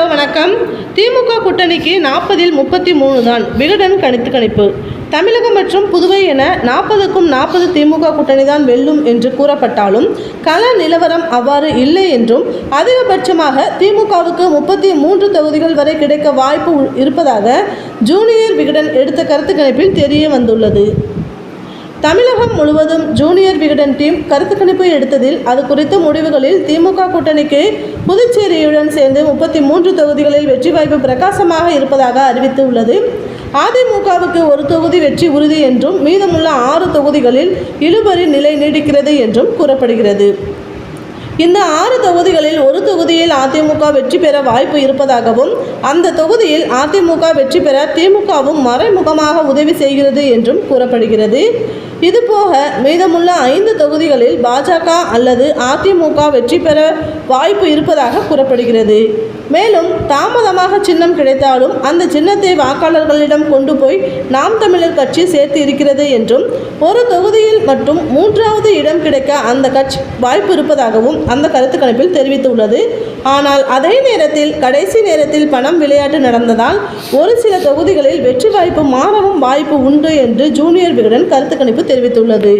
Hello வணக்கம். திமுக கூட்டணிக்கு நாற்பதில் முப்பத்தி மூணு தான். விகடன் கணித்து கணிப்பு. தமிழகம் மற்றும் புதுவை என நாற்பதுக்கும் நாற்பது திமுக கூட்டணி தான் வெல்லும் என்று கூறப்பட்டாலும் கள நிலவரம் அவ்வாறு இல்லை என்றும் அதிகபட்சமாக திமுகவுக்கு முப்பத்தி மூன்று தொகுதிகள் வரை கிடைக்க வாய்ப்பு இருப்பதாக ஜூனியர் விகடன் எடுத்த கருத்து கணிப்பில் தெரிய வந்துள்ளது. தமிழகம் முழுவதும் ஜூனியர் விகடன் டீம் கருத்து கணிப்பு எடுத்ததில் அது குறித்த முடிவுகளில் திமுக கூட்டணிக்கு புதுச்சேரியுடன் சேர்ந்து முப்பத்தி மூன்று தொகுதிகளில் வெற்றி வாய்ப்பு பிரகாசமாக இருப்பதாக அறிவித்து உள்ளது. அதிமுகவுக்கு ஒரு தொகுதி வெற்றி உறுதி என்றும் மீதமுள்ள ஆறு தொகுதிகளில் இழுபறி நிலை நீடிக்கிறது என்றும் கூறப்படுகிறது. இந்த ஆறு தொகுதிகளில் ஒரு தொகுதியில் அதிமுக வெற்றி பெற வாய்ப்பு இருப்பதாகவும் அந்த தொகுதியில் அதிமுக வெற்றி பெற திமுகவும் மறைமுகமாக உதவி செய்கிறது என்றும் கூறப்படுகிறது. இதுபோக மீதமுள்ள ஐந்து தொகுதிகளில் பாஜக அல்லது அதிமுக வெற்றி பெற வாய்ப்பு இருப்பதாக கூறப்படுகிறது. மேலும் தாமதமாக சின்னம் கிடைத்தாலும் அந்த சின்னத்தை வாக்காளர்களிடம் கொண்டு போய் நாம் தமிழர் கட்சி சேர்த்து இருக்கிறது என்றும் ஒரு தொகுதியில் மட்டும் மூன்றாவது இடம் கிடைக்க அந்த கட்சி வாய்ப்பு இருப்பதாகவும் அந்த கருத்து கணிப்பில் தெரிவித்துள்ளது. ஆனால் அதே நேரத்தில் கடைசி நேரத்தில் பணம் விளையாட்டு நடந்ததால் ஒரு சில தொகுதிகளில் வெற்றி வாய்ப்பு மாறவும் வாய்ப்பு உண்டு என்று ஜூனியர் விகடன் கருத்து கணிப்பு தெரிவித்துள்ளது.